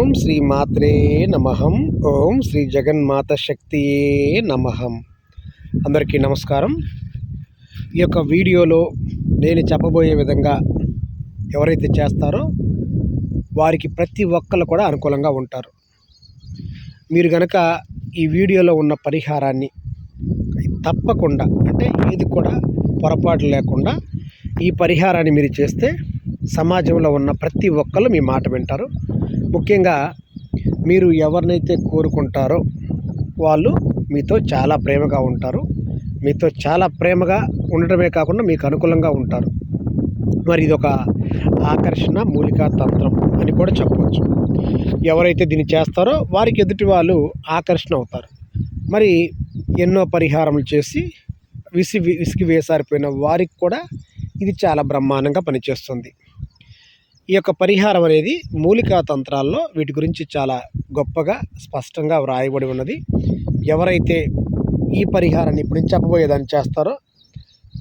ఓం శ్రీ మాత్రే నమహం ఓం శ్రీ జగన్మాత శక్తియే నమహం అందరికీ నమస్కారం. ఈ యొక్క వీడియోలో నేను చెప్పబోయే విధంగా ఎవరైతే చేస్తారో వారికి ప్రతి ఒక్కరు కూడా అనుకూలంగా ఉంటారు. మీరు గనక ఈ వీడియోలో ఉన్న పరిహారాన్ని తప్పకుండా అంటే ఏది కూడా పొరపాటు లేకుండా ఈ పరిహారాన్ని మీరు చేస్తే సమాజంలో ఉన్న ప్రతి ఒక్కరు మీ మాట వింటారు. ముఖ్యంగా మీరు ఎవరినైతే కోరుకుంటారో వాళ్ళు మీతో చాలా ప్రేమగా ఉంటారు. మీతో చాలా ప్రేమగా ఉండటమే కాకుండా మీకు అనుకూలంగా ఉంటారు. మరి ఇది ఒక ఆకర్షణ మూలికా తంత్రం అని కూడా చెప్పవచ్చు ఎవరైతే దీన్ని చేస్తారో వారికి ఎదుటి వాళ్ళు ఆకర్షణ అవుతారు. మరి ఎన్నో పరిహారములు చేసి విసి విసిగి వేసారిపోయిన వారికి కూడా ఇది చాలా బ్రహ్మాండంగా పనిచేస్తుంది. ఈ యొక్క పరిహారం అనేది మూలికా తంత్రాల్లో వీటి గురించి చాలా గొప్పగా స్పష్టంగా వ్రాయబడి ఉన్నది. ఎవరైతే ఈ పరిహారాన్ని ఇప్పుడు చెప్పబోయేదాన్ని చేస్తారో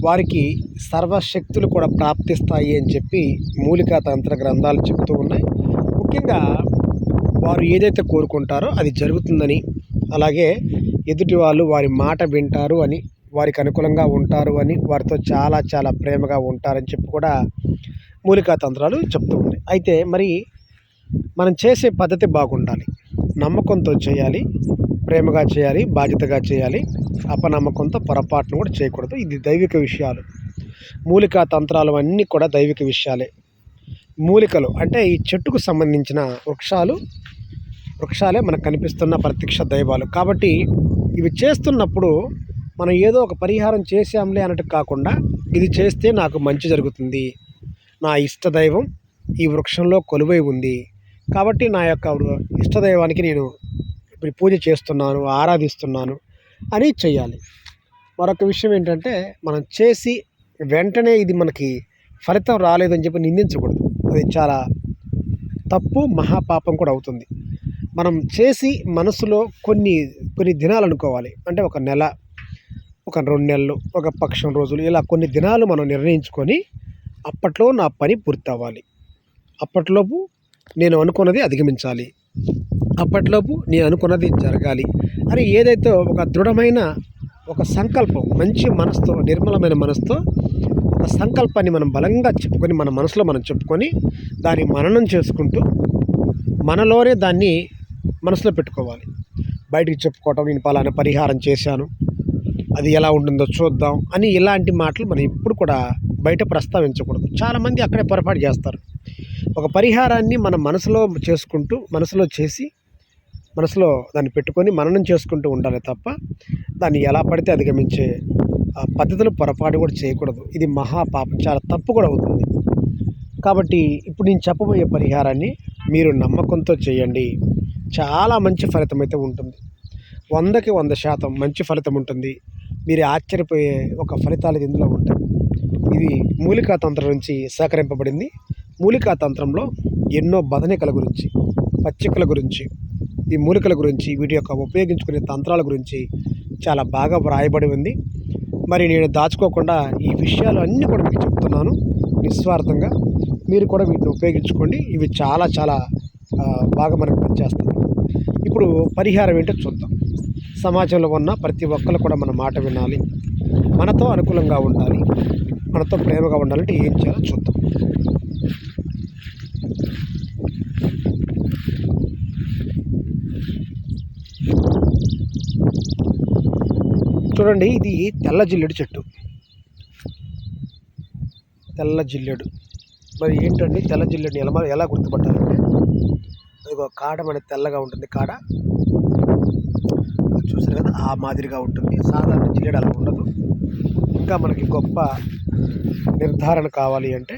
వారికి సర్వశక్తులు కూడా ప్రాప్తిస్తాయి అని చెప్పి మూలికా తంత్ర గ్రంథాలు చెప్తూ ఉన్నాయి. ముఖ్యంగా వారు ఏదైతే కోరుకుంటారో అది జరుగుతుందని అలాగే ఎదుటి వాళ్ళు వారి మాట వింటారు అని వారికి అనుకూలంగా ఉంటారు అని వారితో చాలా చాలా ప్రేమగా ఉంటారని చెప్పి కూడా మూలికా తంత్రాలు చెప్తూ ఉన్నాయి అయితే మరి మనం చేసే పద్ధతి బాగుండాలి. నమ్మకంతో చేయాలి ప్రేమగా చేయాలి బాధ్యతగా చేయాలి అపనమ్మకంతో పొరపాటును కూడా చేయకూడదు. ఇది దైవిక విషయాలు. మూలికా తంత్రాలు అన్నీ కూడా దైవిక విషయాలే. మూలికలు అంటే ఈ చెట్టుకు సంబంధించిన వృక్షాలు వృక్షాలే మనకు కనిపిస్తున్న ప్రత్యక్ష దైవాలు. కాబట్టి ఇవి చేస్తున్నప్పుడు మనం ఏదో ఒక పరిహారం చేసాంలే అన్నట్టు కాకుండా ఇది చేస్తే నాకు మంచి జరుగుతుంది. నా ఇష్టదైవం ఈ వృక్షంలో కొలువై ఉంది. కాబట్టి నా యొక్క ఇష్టదైవానికి నేను ఇప్పుడు పూజ చేస్తున్నాను ఆరాధిస్తున్నాను అని చెయ్యాలి. మరొక విషయం ఏంటంటే మనం చేసి వెంటనే ఇది మనకి ఫలితం రాలేదని చెప్పి నిందించకూడదు. అది చాలా తప్పు మహాపాపం కూడా అవుతుంది. మనం చేసి మనసులో కొన్ని కొన్ని దినాలు అనుకోవాలి. అంటే ఒక నెల ఒక రెండు నెలలు ఒక పక్షం రోజులు ఇలా కొన్ని దినాలు మనం నిర్ణయించుకొని అప్పట్లో నా పని పూర్తవ్వాలి. అప్పట్లోపు నేను అనుకున్నది అధిగమించాలి. అప్పట్లోపు నేను అనుకున్నది జరగాలి. అని ఏదైతే ఒక దృఢమైన ఒక సంకల్పం మంచి మనసుతో నిర్మలమైన మనసుతో ఒక సంకల్పాన్ని మనం బలంగా చెప్పుకొని మన మనసులో మనం చెప్పుకొని దాన్ని మననం చేసుకుంటూ మనలోనే దాన్ని మనసులో పెట్టుకోవాలి. బయటికి చెప్పుకోవటం నేను పలానా పరిహారం చేశాను అది ఎలా ఉంటుందో చూద్దాం అని ఇలాంటి మాటలు మనం ఎప్పుడు కూడా బయట ప్రస్తావించకూడదు. చాలామంది అక్కడే పొరపాటు చేస్తారు. ఒక పరిహారాన్ని మన మనసులో చేసుకుంటూ మనసులో చేసి మనసులో దాన్ని పెట్టుకొని మననం చేసుకుంటూ ఉండాలి తప్ప దాన్ని ఎలా పడితే అధిగమించే ఆ పద్ధతులు పొరపాటు కూడా చేయకూడదు. ఇది మహాపాపం చాలా తప్పు కూడా అవుతుంది. కాబట్టి ఇప్పుడు నేను చెప్పబోయే పరిహారాన్ని మీరు నమ్మకంతో చేయండి. చాలా మంచి ఫలితం అయితే ఉంటుంది. వందకి వంద శాతం మంచి ఫలితం ఉంటుంది. మీరు ఆశ్చర్యపోయే ఒక ఫలితాలు ఇందులో ఉంటాయి. ఇది మూలికా తంత్రం నుంచి సేకరింపబడింది. మూలికా తంత్రంలో ఎన్నో బదనికల గురించి పచ్చికల గురించి ఈ మూలికల గురించి వీటి యొక్క ఉపయోగించుకునే తంత్రాల గురించి చాలా బాగా వ్రాయబడి ఉంది. మరి నేను దాచుకోకుండా ఈ విషయాలు అన్నీ కూడా మీకు చెప్తున్నాను. నిస్వార్థంగా మీరు కూడా వీటిని ఉపయోగించుకోండి. ఇవి చాలా చాలా బాగా మనకు పనిచేస్తాయి. ఇప్పుడు పరిహారం ఏంటో చూద్దాం. సమాజంలో ఉన్న ప్రతి ఒక్కరు కూడా మన మాట వినాలి. మనతో అనుకూలంగా ఉండాలి. మనతో ప్రేమగా ఉండాలంటే ఏం చేయాలో చూద్దాం. చూడండి ఇది తెల్ల జిల్లెడు చెట్టు. తెల్ల జిల్లెడు. మరి ఏంటండి తెల్ల జిల్లెడు ఎలా ఎలా గుర్తుపట్టాలంటే? అదిగో కాడ మనకి తెల్లగా ఉంటుంది కాడ. చూసారు కదా ఆ మాదిరిగా ఉంటుంది. సాధారణ జిల్లెడు అలా ఉండదు. ఇంకా మనకి గొప్ప నిర్ధారణ కావాలి అంటే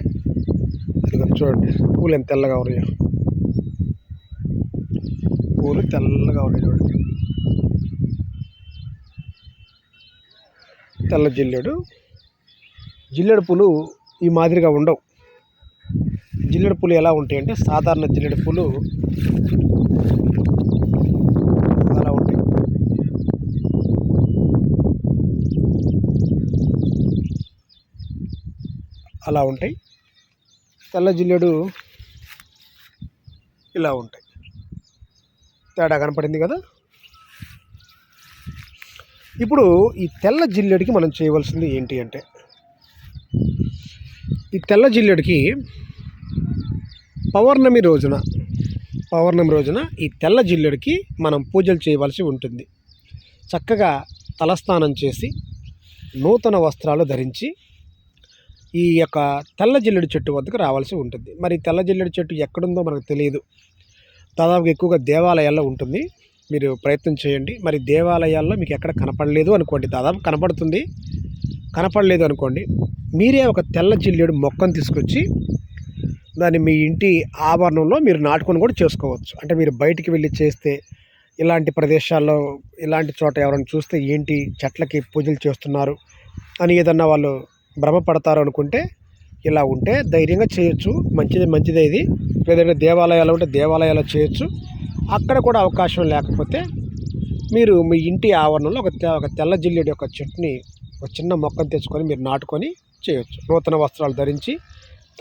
చూడండి. పూలు ఎంత తెల్లగా ఉన్నాయో. పూలు తెల్లగా ఉన్నాయి చూడండి. తెల్ల జిల్లెడు. జిల్లెడు పూలు ఈ మాదిరిగా ఉండవు. జిల్లెడు పూలు ఎలా ఉంటాయంటే సాధారణ జిల్లెడు పూలు అలా ఉంటాయి అలా ఉంటాయి. తెల్ల జిల్లెడు ఇలా ఉంటాయి. తేడా కనపడింది కదా? ఇప్పుడు ఈ తెల్ల జిల్లెడికి మనం చేయవలసింది ఏంటి అంటే ఈ తెల్ల జిల్లెడికి పౌర్ణమి రోజున పౌర్ణమి రోజున ఈ తెల్ల జిల్లెడికి మనం పూజలు చేయవలసి ఉంటుంది. చక్కగా తలస్నానం చేసి నూతన వస్త్రాలు ధరించి ఈ యొక్క తెల్ల జిల్లెడు చెట్టు వద్దకు రావాల్సి ఉంటుంది. మరి తెల్ల జిల్లెడు చెట్టు ఎక్కడుందో మనకు తెలియదు. దాదాపు ఎక్కువగా దేవాలయాల్లో ఉంటుంది. మీరు ప్రయత్నం చేయండి. మరి దేవాలయాల్లో మీకు ఎక్కడ కనపడలేదు అనుకోండి దాదాపు కనపడుతుంది. కనపడలేదు అనుకోండి మీరే ఒక తెల్ల జిల్లేడు మొక్కను తీసుకొచ్చి దాన్ని మీ ఇంటి ఆవరణంలో మీరు నాటుకొని కూడా చేసుకోవచ్చు. అంటే మీరు బయటికి వెళ్ళి చేస్తే ఇలాంటి ప్రదేశాల్లో ఇలాంటి చోట ఎవరైనా చూస్తే ఏంటి చెట్లకి పూజలు చేస్తున్నారు అని ఏదన్నా వాళ్ళు భ్రమపడతారు అనుకుంటే ఇలా ఉంటే ధైర్యంగా చేయొచ్చు. మంచిది మంచిదే ఇది. లేదంటే దేవాలయాలు ఉంటే దేవాలయాలు చేయొచ్చు. అక్కడ కూడా అవకాశం లేకపోతే మీరు మీ ఇంటి ఆవరణలో ఒక తె ఒక తెల్ల జిల్లెడి యొక్క చెట్టుని ఒక చిన్న మొక్కను తెచ్చుకొని మీరు నాటుకొని చేయొచ్చు. నూతన వస్త్రాలు ధరించి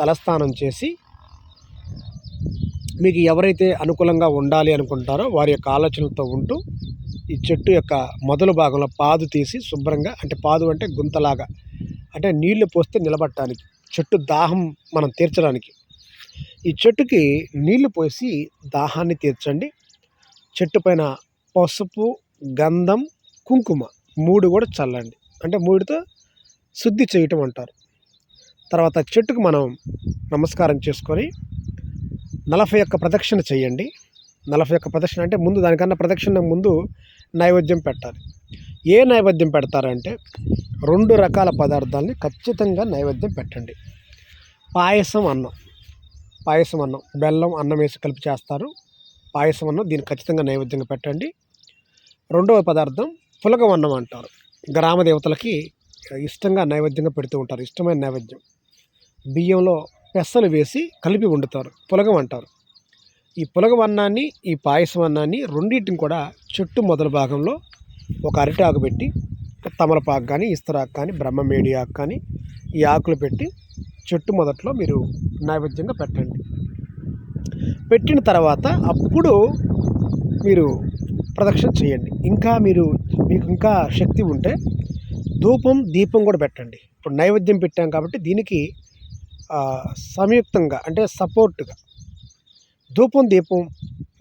తలస్నానం చేసి మీకు ఎవరైతే అనుకూలంగా ఉండాలి అనుకుంటారో వారి యొక్క ఆలోచనలతో ఉంటూ ఈ చెట్టు యొక్క మొదలు భాగంలో పాదు తీసి శుభ్రంగా అంటే పాదు అంటే గుంతలాగా అంటే నీళ్ళు పోస్తే నిలబట్టడానికి చెట్టు దాహం మనం తీర్చడానికి. ఈ చెట్టుకి నీళ్ళు పోసి దాహాన్ని తీర్చండి. చెట్టు పైన పసుపు గంధం కుంకుమ మూడు కూడా చల్లండి. అంటే మూడితో శుద్ధి చేయటం అంటారు. తర్వాత చెట్టుకు మనం నమస్కారం చేసుకొని నలభై ఒక్క ప్రదక్షిణ చేయండి. నలభై ఒక్క ప్రదక్షిణ అంటే ముందు దానికన్నా ప్రదక్షిణ ముందు నైవేద్యం పెట్టాలి. ఏ నైవేద్యం పెడతారంటే రెండు రకాల పదార్థాలని ఖచ్చితంగా నైవేద్యం పెట్టండి. పాయసం అన్నం. పాయసం అన్నం. బెల్లం అన్నం వేసి కలిపి చేస్తారు. పాయసం అన్నం దీన్ని ఖచ్చితంగా నైవేద్యంగా పెట్టండి. రెండవ పదార్థం పులగం అన్నం అంటారు. గ్రామ దేవతలకి ఇష్టంగా నైవేద్యంగా పెడుతూ ఉంటారు. ఇష్టమైన నైవేద్యం. బియ్యంలో పెసలు వేసి కలిపి వండుతారు. పులగం అంటారు. ఈ పులగం అన్నాన్ని ఈ పాయసం అన్నాన్ని రెండింటిని కూడా చెట్టు మొదల భాగంలో ఒక అరిటాకు పెట్టి తమలపాకు కానీ ఇస్తరాకు కానీ బ్రహ్మమేడి ఆకు కానీ ఈ ఆకులు పెట్టి చెట్టు మొదట్లో మీరు నైవేద్యంగా పెట్టండి. పెట్టిన తర్వాత అప్పుడు మీరు ప్రదక్షిణ చేయండి. ఇంకా మీరు మీకు ఇంకా శక్తి ఉంటే ధూపం దీపం కూడా పెట్టండి. ఇప్పుడు నైవేద్యం పెట్టాం కాబట్టి దీనికి సంయుక్తంగా అంటే సపోర్ట్గా ధూపం దీపం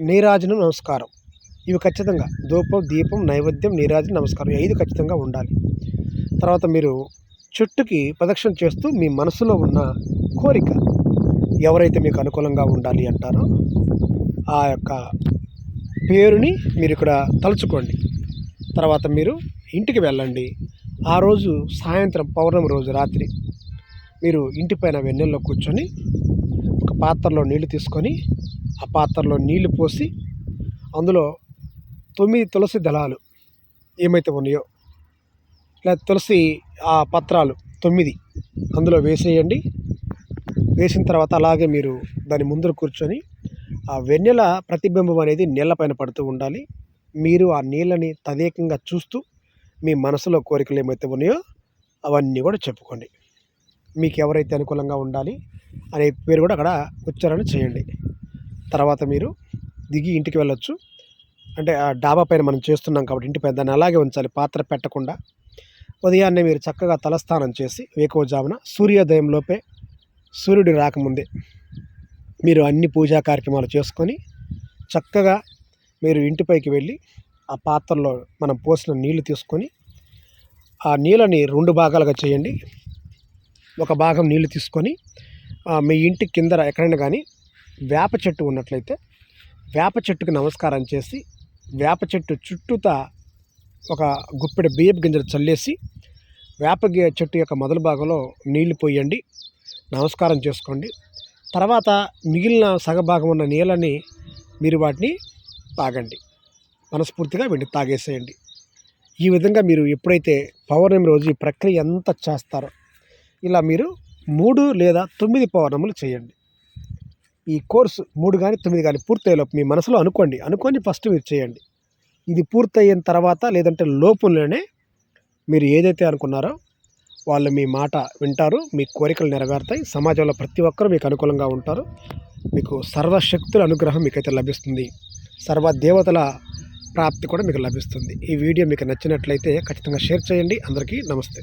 నీరాజనం నమస్కారం. ఇవి ఖచ్చితంగా ధూపం దీపం నైవేద్యం నీరాజి నమస్కారం ఐదు ఖచ్చితంగా ఉండాలి. తర్వాత మీరు చెట్టుకి ప్రదక్షిణ చేస్తూ మీ మనసులో ఉన్న కోరిక ఎవరైతే మీకు అనుకూలంగా ఉండాలి అంటారో ఆ యొక్క పేరుని మీరు ఇక్కడ తలుచుకోండి. తర్వాత మీరు ఇంటికి వెళ్ళండి. ఆ రోజు సాయంత్రం పౌర్ణమి రోజు రాత్రి మీరు ఇంటిపైన వెన్నెల్లో కూర్చొని ఒక పాత్రలో నీళ్ళు తీసుకొని ఆ పాత్రలో నీళ్ళు పోసి అందులో తొమ్మిది తులసి దళాలు ఏమైతే ఉన్నాయో లేదా తులసి ఆ పత్రాలు తొమ్మిది అందులో వేసేయండి. వేసిన తర్వాత అలాగే మీరు దాని ముందర కూర్చొని ఆ వెన్నెల ప్రతిబింబం అనేది నీళ్ళపైన పడుతూ ఉండాలి. మీరు ఆ నీళ్ళని తదేకంగా చూస్తూ మీ మనసులో కోరికలు ఏమైతే ఉన్నాయో అవన్నీ కూడా చెప్పుకోండి. మీకు ఎవరైతే అనుకూలంగా ఉండాలి అనే పేరు కూడా అక్కడ ఉచ్చారణ చేయండి. తర్వాత మీరు దిగి ఇంటికి వెళ్ళొచ్చు. అంటే ఆ డాబా పైన మనం చేస్తున్నాం కాబట్టి ఇంటి పైన దాన్ని అలాగే ఉంచాలి పాత్ర పెట్టకుండా. ఉదయాన్నే మీరు చక్కగా తలస్నానం చేసి వేకోజామున సూర్యోదయంలోపే సూర్యుడు రాకముందే మీరు అన్ని పూజా కార్యక్రమాలు చేసుకొని చక్కగా మీరు ఇంటిపైకి వెళ్ళి ఆ పాత్రలో మనం పోసిన నీళ్ళు తీసుకొని ఆ నీళ్ళని రెండు భాగాలుగా చేయండి. ఒక భాగం నీళ్ళు తీసుకొని మీ ఇంటి కింద ఎక్కడైనా కానీ వేప చెట్టు ఉన్నట్లయితే వేప చెట్టుకి నమస్కారం చేసి వేప చెట్టు చుట్టూతా ఒక గుప్పెడు బియ్యపు గింజలు చల్లేసి వేప గి- చెట్టు యొక్క మొదలు భాగంలో నీళ్ళు పోయండి నమస్కారం చేసుకోండి. తర్వాత మిగిలిన సగభాగం ఉన్న నీళ్ళని మీరు వాటిని తాగండి. మనస్ఫూర్తిగా వీటిని తాగేసేయండి. ఈ విధంగా మీరు ఎప్పుడైతే పౌర్ణమి రోజు ఈ ప్రక్రియ ఎంత చేస్తారో ఇలా మీరు మూడు లేదా తొమ్మిది పౌర్ణములు చేయండి. ఈ కోర్సు మూడు కానీ తొమ్మిది కానీ పూర్తయ్యేలోపు మీ మనసులో అనుకోండి. అనుకొని ఫస్ట్ మీరు చేయండి. ఇది పూర్తయిన తర్వాత లేదంటే లోపలనే మీరు ఏదైతే అనుకున్నారో వాళ్ళు మీ మాట వింటారు మీ కోరికలు నెరవేరుతాయి సమాజంలో ప్రతి ఒక్కరూ మీకు అనుకూలంగా ఉంటారు. మీకు సర్వశక్తుల అనుగ్రహం మీకైతే లభిస్తుంది. సర్వ దేవతల ప్రాప్తి కూడా మీకు లభిస్తుంది. ఈ వీడియో మీకు నచ్చినట్లయితే ఖచ్చితంగా షేర్ చేయండి. అందరికీ నమస్తే.